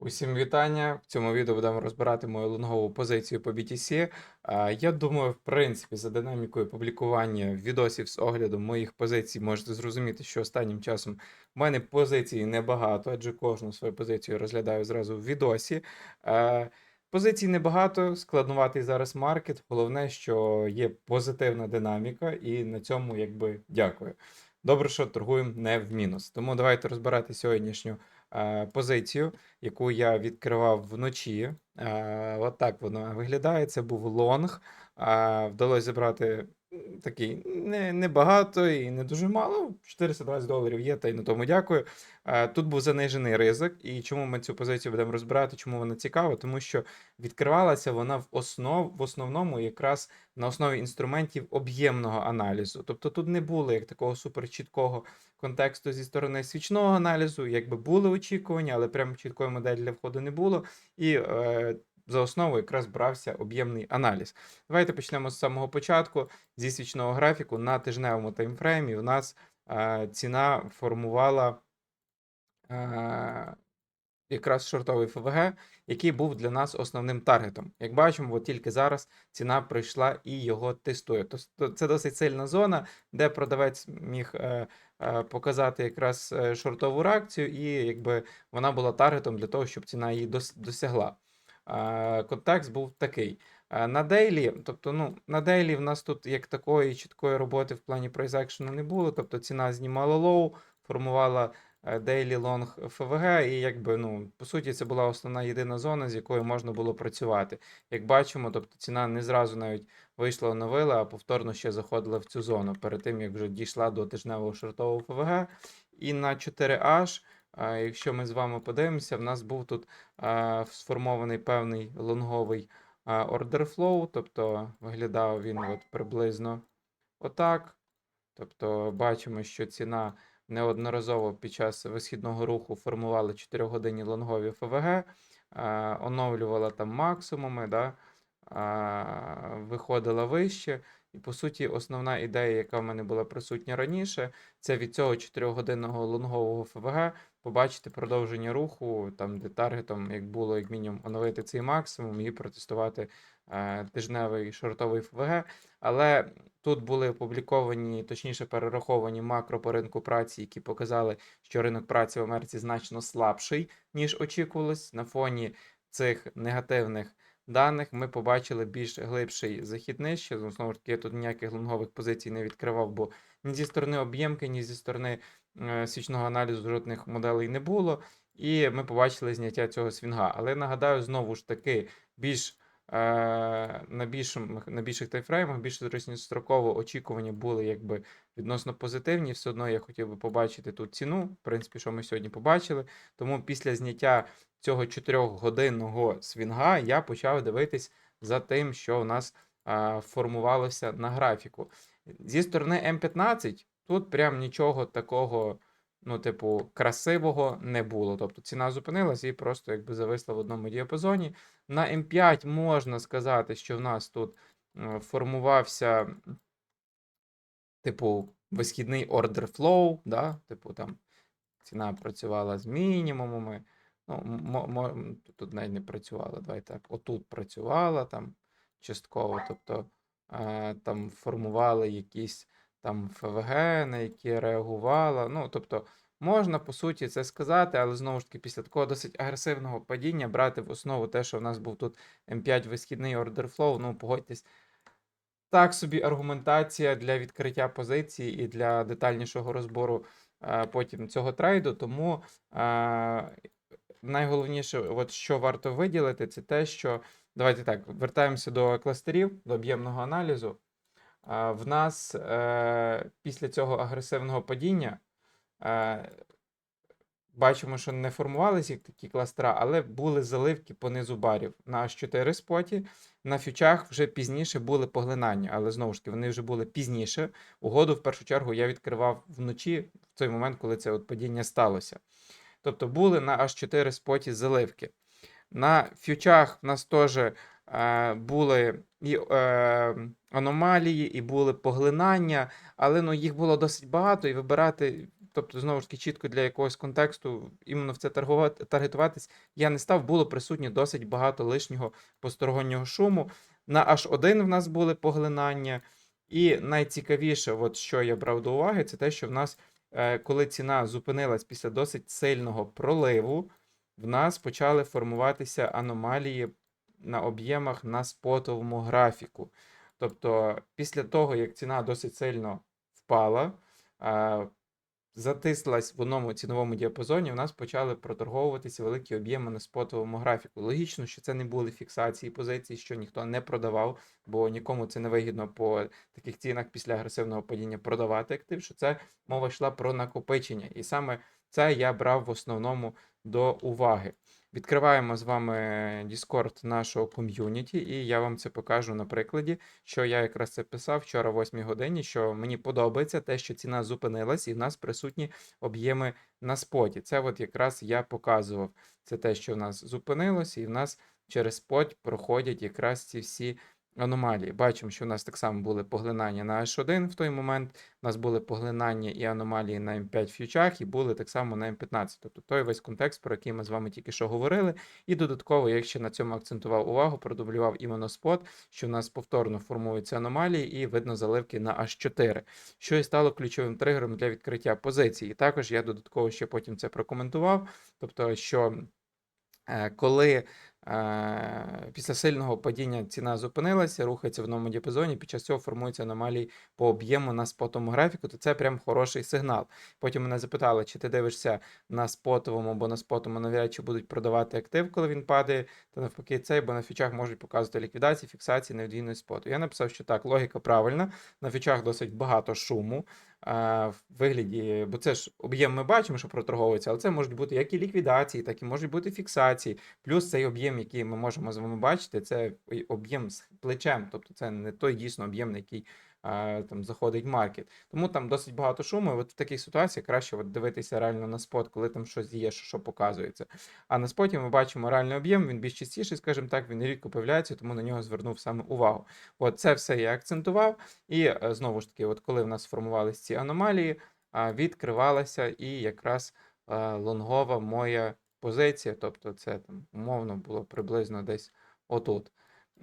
Усім вітання. В цьому відео будемо розбирати мою лонгову позицію по BTC. Я думаю, в принципі, за динамікою публікування відосів з оглядом моїх позицій можете зрозуміти, що останнім часом в мене позицій небагато, адже кожну свою позицію розглядаю зразу в відосі. Позицій небагато, складнуватий зараз маркет. Головне, що є позитивна динаміка, і на цьому якби дякую. Добре, що торгуємо не в мінус. Тому давайте розбирати сьогоднішню позицію, яку я відкривав вночі. отак от так воно виглядає. Це був лонг. Е, вдалося зібрати такий не, небагато і не дуже мало. 420 доларів є, та й на тому дякую. Тут був занижений ризик. І чому ми цю позицію будемо розбирати, чому вона цікава? Тому що відкривалася вона в основ, в основному якраз на основі інструментів об'ємного аналізу. Тобто тут не було як такого суперчіткого контексту зі сторони свічного аналізу, якби були очікування, але прямо чіткої моделі для входу не було. І е, за основу якраз брався об'ємний аналіз. Давайте почнемо з самого початку. Зі свічного графіку на тижневому таймфреймі у нас е, ціна формувала. Е, якраз шортовий ФВГ, який був для нас основним таргетом. Як бачимо, от тільки зараз ціна прийшла і його тестує. Тобто це досить сильна зона, де продавець міг е, е, показати якраз е, шортову реакцію, і якби вона була таргетом для того, щоб ціна її досягла. Контекст був такий. На дейлі, тобто, ну, на дейлі в нас тут як такої чіткої роботи в плані прайс-екшену не було. Тобто ціна знімала лоу, формувала е, Daily Long FVG, і якби, ну, по суті, це була основна єдина зона, з якою можна було працювати. Як бачимо, тобто ціна не зразу навіть вийшла, оновила, а повторно ще заходила в цю зону перед тим, як вже дійшла до тижневого шортового ФВГ. І на 4H, а, якщо ми з вами подивимося, в нас був тут сформований певний лонговий order flow, тобто виглядав він от приблизно отак. Тобто бачимо, що ціна неодноразово під час висхідного руху формувала 4 годинні лонгові ФВГ, оновлювала там максимуми, да, виходила вище. І, по суті, основна ідея, яка в мене була присутня раніше, це від цього 4-годинного лонгового ФВГ побачити продовження руху, там, де таргетом, як було, як мінімум, оновити цей максимум і протестувати е, тижневий шортовий ФВГ. Але Тут були опубліковані, точніше перераховані макро по ринку праці, які показали, що ринок праці в Америці значно слабший, ніж очікувалось. На фоні цих негативних даних ми побачили більш глибший захід нижче. Ну, Знову ж таки, я тут ніяких лонгових позицій не відкривав, бо ні зі сторони об'ємки, ні зі сторони свічного аналізу жодних моделей не було. І ми побачили зняття цього свінга. Але нагадаю, знову ж таки, більш е, на, більшим, на більших таймфреймах, більш середньостроково очікування були якби відносно позитивні. Все одно я хотів би побачити тут ціну, в принципі, що ми сьогодні побачили. Тому після зняття цього 4-годинного свінга я почав дивитись за тим, що у нас е, формувалося на графіку. Зі сторони М15 тут прям нічого такого. Ну, типу, красивого не було. Тобто ціна зупинилась і просто якби зависла в одному діапазоні. На М5 можна сказати, що в нас тут е, формувався, типу, висхідний order flow, да? типу, там ціна працювала з мінімумами. Ну, тут навіть не працювала. Давай так. Отут працювала там частково. Тобто е, там формували якісь там ФВГ, на які реагувала. Ну, тобто, можна по суті це сказати, але знову ж таки, після такого досить агресивного падіння брати в основу те, що в нас був тут М5 висхідний flow, ну погодьтесь. Так собі аргументація для відкриття позиції і для детальнішого розбору е, потім цього трейду. Тому е, найголовніше, от що варто виділити, це те, що давайте так, вертаємося до кластерів, до об'ємного аналізу. В нас е, після цього агресивного падіння е, бачимо, що не формувалися такі кластера, але були заливки понизу барів на H4 споті. На фьючах вже пізніше були поглинання, але знову ж таки вони вже були пізніше. Угоду в першу чергу я відкривав вночі, в той момент, коли це от падіння сталося. Тобто були на H4 споті заливки. На фьючах в нас теж були і е, аномалії, і були поглинання, але ну, їх було досить багато, і вибирати. тобто, знову ж таки, чітко для якогось контексту іменно в це таргетуватись я не став, було присутнє досить багато лишнього постороннього шуму. На H1 в нас були поглинання. І найцікавіше, от що я брав до уваги, це те, що в нас, е, коли ціна зупинилась після досить сильного проливу, в нас почали формуватися аномалії на об'ємах на спотовому графіку. Тобто, після того, як ціна досить сильно впала, затислась в одному ціновому діапазоні, у нас почали проторговуватися великі об'єми на спотовому графіку. Логічно, що це не були фіксації позицій, що ніхто не продавав, бо нікому це не вигідно по таких цінах після агресивного падіння продавати актив, що це мова йшла про накопичення. І саме це я брав в основному до уваги. Відкриваємо з вами Discord нашого ком'юніті, і я вам це покажу на прикладі, що я якраз це писав вчора о 8 годині, що мені подобається те, що ціна зупинилась, і в нас присутні об'єми на споті. Це от якраз я показував. Це те, що в нас зупинилось, і в нас через спот проходять якраз ці всі аномалії. Бачимо, що у нас так само були поглинання на H1 в той момент. У нас були поглинання і аномалії на М5 фьючах, і були так само на М15. Тобто той весь контекст, про який ми з вами тільки що говорили. І додатково, я ще на цьому акцентував увагу, продублював іменно спот, що в нас повторно формуються аномалії, і видно заливки на H4, що і стало ключовим тригером для відкриття позиції. І також я додатково ще потім це прокоментував. Тобто, що е, коли Після сильного падіння ціна зупинилася, рухається в одному діапазоні. Під час цього формуються аномалії по об'єму на спотовому графіку, то це прям хороший сигнал. Потім мене запитали, чи ти дивишся на спотовому або на спотовому навряд чи будуть продавати актив, коли він падає, та навпаки, цей, бо на фічах можуть показувати ліквідації, фіксації невдвійної споту. Я написав, що так, логіка правильна. На фічах досить багато шуму в вигляді, бо це ж об'єм ми бачимо, що проторговується, але це можуть бути як і ліквідації, так і можуть бути фіксації. Плюс цей об'єм, який ми можемо з вами бачити, це об'єм з плечем, тобто це не той дійсно об'єм, на який там заходить маркет. Тому там досить багато шуму. От в такій ситуації краще от дивитися реально на спот, коли там щось є, що, що показується. А на споті ми бачимо реальний об'єм, він більш частіший, скажімо так, він рідко появляється, тому на нього звернув саме увагу. От це все я акцентував. І е, знову ж таки, от коли в нас сформувалися ці аномалії, відкривалася і якраз лонгова моя позиція, тобто це там умовно було приблизно десь отут.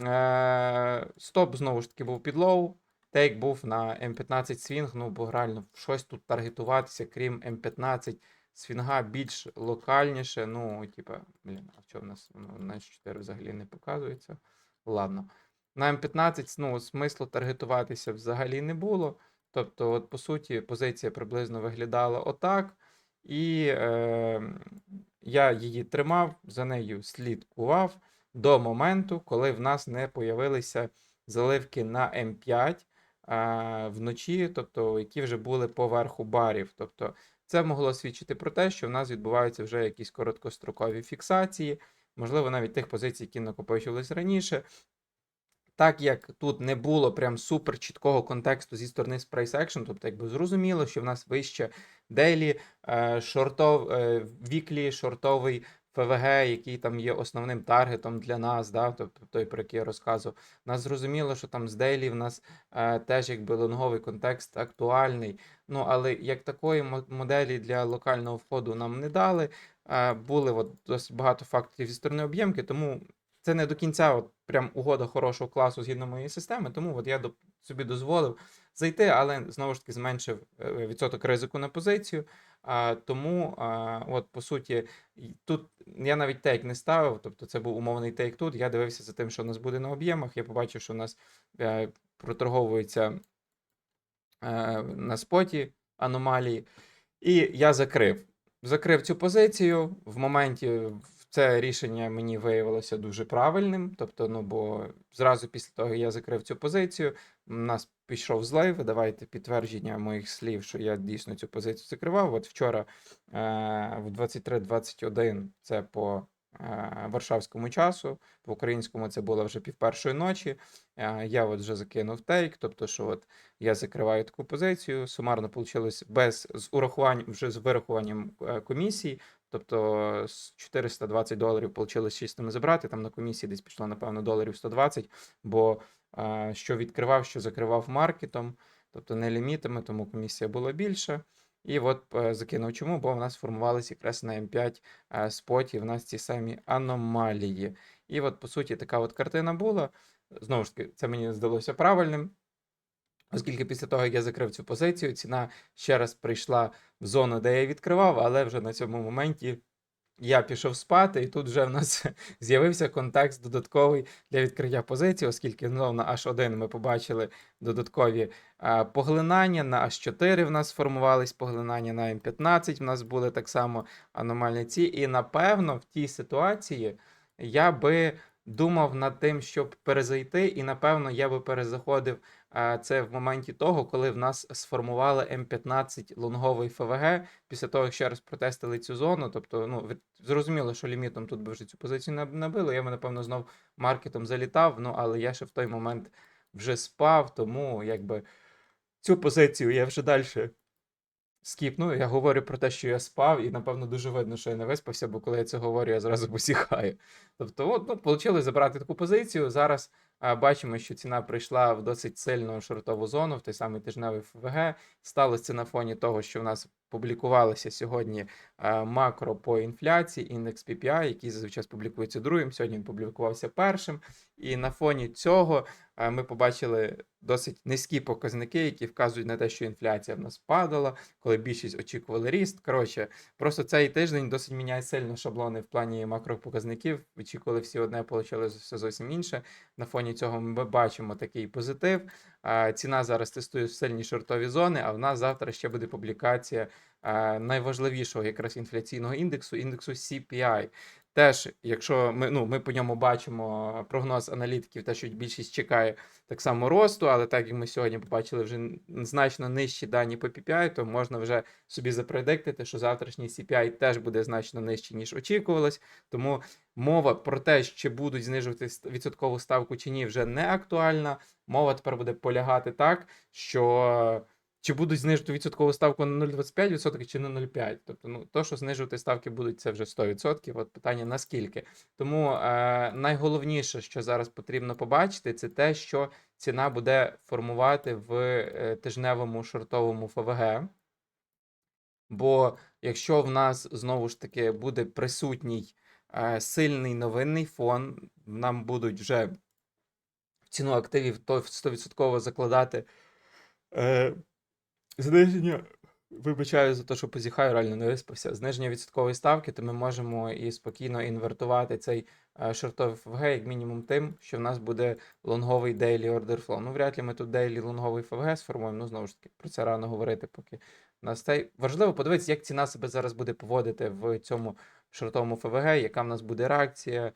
Е, стоп знову ж таки був під лоу. Тейк був на М15 свінг, ну бо реально щось тут таргетуватися, крім М15 свінга більш локальніше. Ну, типа, блін, а що в нас ну, на 4 взагалі не показується. Ладно. На М15 ну, смислу таргетуватися взагалі не було. Тобто, от, по суті, позиція приблизно виглядала отак. І е, я її тримав, за нею слідкував до моменту, коли в нас не появилися заливки на М5 вночі, тобто які вже були поверху барів. Тобто це могло свідчити про те, що в нас відбуваються вже якісь короткострокові фіксації, можливо, навіть тих позицій, які накопичувались раніше. Так як тут не було прям супер чіткого контексту зі сторони Price Action, тобто якби зрозуміло, що в нас вище дейлі, шортов, віклі, шортовий ФВГ, який там є основним таргетом для нас, да, тобто той, про який я розказував. Нас зрозуміло, що там з Дейлі в нас е, теж якби лонговий контекст актуальний. Ну, але як такої моделі для локального входу нам не дали. Е, були от досить багато факторів зі сторони об'ємки, тому це не до кінця от прям угода хорошого класу згідно моєї системи. Тому от я до, собі дозволив зайти, але знову ж таки зменшив е, відсоток ризику на позицію. Тому, от по суті, тут я навіть тейк не ставив, тобто це був умовний тейк тут. Я дивився за тим, що у нас буде на об'ємах. Я побачив, що у нас е, проторговується е, на споті аномалії, і я закрив. Закрив цю позицію в моменті. Це рішення мені виявилося дуже правильним. Тобто, ну бо зразу після того я закрив цю позицію. У нас пішов злив. Давайте підтвердження моїх слів, що я дійсно цю позицію закривав. От вчора е, в 23.21 це по е, Варшавському часу, по українському це було вже пів першої ночі. Е, я от вже закинув тейк, тобто, що от я закриваю таку позицію. Сумарно вийшло без з урахуванням вже з вирахуванням комісії. Тобто з 420 доларів вийшло чистими забрати. Там на комісії десь пішло, напевно, доларів 120, бо що відкривав, що закривав маркетом, тобто не лімітами, тому комісія була більша. І от е, закинув чому, бо в нас формувалися якраз на М5 е, споті, в нас ті самі аномалії. І от, по суті, така от картина була. Знову ж таки, це мені здалося правильним. Оскільки після того, як я закрив цю позицію, ціна ще раз прийшла в зону, де я відкривав, але вже на цьому моменті я пішов спати, і тут вже в нас з'явився контекст додатковий для відкриття позиції, оскільки знову на H1 ми побачили додаткові а, поглинання, на H4 в нас сформувались поглинання, на М15 в нас були так само аномальні ці. І напевно в тій ситуації я би думав над тим, щоб перезайти, і напевно я би перезаходив це в моменті того, коли в нас сформували М15 лонговий ФВГ після того, як ще раз протестили цю зону. Тобто, ну зрозуміло, що лімітом тут би вже цю позицію наб- набили. Я би, напевно, знов маркетом залітав. Ну але я ще в той момент вже спав, тому якби цю позицію я вже далі скіпну. Я говорю про те, що я спав, і напевно дуже видно, що я не виспався, бо коли я це говорю, я зразу посіхаю. Тобто, от, ну, вийшло забрати таку позицію. Зараз бачимо, що ціна прийшла в досить сильну шортову зону, в той самий тижневий ФВГ. Сталося це на фоні того, що в нас публікувалися сьогодні макро по інфляції, індекс PPI, який зазвичай публікується другим. Сьогодні він публікувався першим. І на фоні цього ми побачили досить низькі показники, які вказують на те, що інфляція в нас падала, коли більшість очікували ріст. Коротше, просто цей тиждень досить міняє сильно шаблони в плані макропоказників. Очікували всі одне, получили все зовсім інше. На фоні цього ми бачимо такий позитив. Ціна зараз тестує сильні шортові зони, а в нас завтра ще буде публікація найважливішого якраз інфляційного індексу, індексу CPI. Теж, якщо ми, ну, ми по ньому бачимо прогноз аналітиків, те, що більшість чекає так само росту, але так як ми сьогодні побачили вже значно нижчі дані по PPI, то можна вже собі запредиктити, що завтрашній CPI теж буде значно нижчий, ніж очікувалось. Тому мова про те, чи будуть знижувати відсоткову ставку чи ні, вже не актуальна. Мова тепер буде полягати так, що чи будуть знижувати відсоткову ставку на 0,25% чи на 0,5%. Тобто, ну, то, що знижувати ставки будуть, це вже 100%. От питання наскільки. Тому е, найголовніше, що зараз потрібно побачити, це те, що ціна буде формувати в е, тижневому шортовому ФВГ. Бо якщо в нас знову ж таки буде присутній е, сильний новинний фон, нам будуть вже ціну активів то 100% закладати е, зниження. Вибачаю за те, що позіхаю, реально не виспався. Зниження відсоткової ставки, то ми можемо і спокійно інвертувати цей е, шортовий ФВГ як мінімум тим, що в нас буде лонговий daily order flow. Ну, вряд ли ми тут daily лонговий ФВГ сформуємо. Ну, знову ж таки, про це рано говорити, поки у нас цей. Важливо подивитися, як ціна себе зараз буде поводити в цьому шортовому ФВГ, яка в нас буде реакція,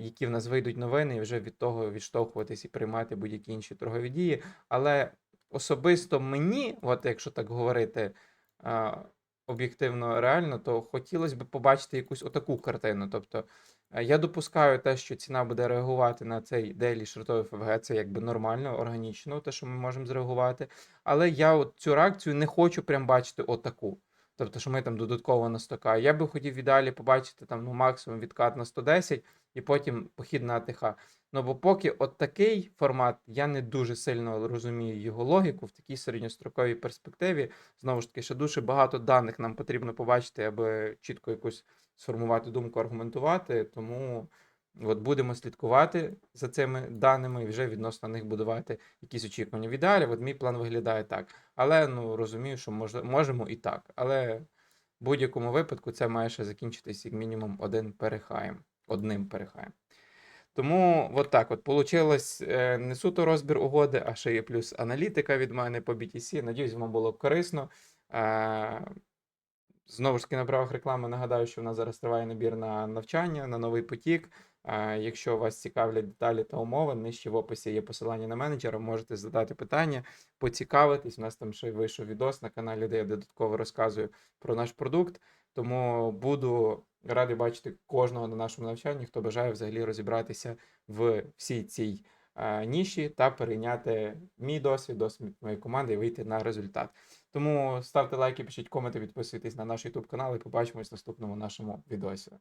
які в нас вийдуть новини, і вже від того відштовхуватись і приймати будь-які інші торгові дії. Але особисто мені, от якщо так говорити об'єктивно реально, то хотілося б побачити якусь отаку картину. Тобто е, я допускаю те, що ціна буде реагувати на цей дейлі шортовий ФВГ, це якби нормально, органічно, те, що ми можемо зреагувати. Але я от цю реакцію не хочу прям бачити отаку. Тобто, що ми там додатково на 100к. Я би хотів в ідеалі побачити там ну, максимум відкат на 110 і потім похід на АТХ. Ну бо поки от такий формат, я не дуже сильно розумію його логіку в такій середньостроковій перспективі. Знову ж таки, ще дуже багато даних нам потрібно побачити, аби чітко якусь сформувати думку, аргументувати. Тому от будемо слідкувати за цими даними і вже відносно них будувати якісь очікування. В ідеалі, от мій план виглядає так. Але ну розумію, що може, можемо і так. Але в будь-якому випадку це має ще закінчитись як мінімум один перехаєм. Одним перехаєм. Тому от так от получилось е, не суто розбір угоди, а ще є плюс аналітика від мене по BTC. Надіюсь, вам було корисно. Е, Знову ж таки, на правах реклами нагадаю, що в нас зараз триває набір на навчання, на новий потік. Е, Якщо вас цікавлять деталі та умови, нижче в описі є посилання на менеджера, можете задати питання, поцікавитись. У нас там ще вийшов відос на каналі, де я додатково розказую про наш продукт. Тому буду радий бачити кожного на нашому навчанні, хто бажає взагалі розібратися в всій цій е, ніші та перейняти мій досвід, досвід моєї команди і вийти на результат. Тому ставте лайки, пишіть коменти, підписуйтесь на наш YouTube канал і побачимось в наступному нашому відосі.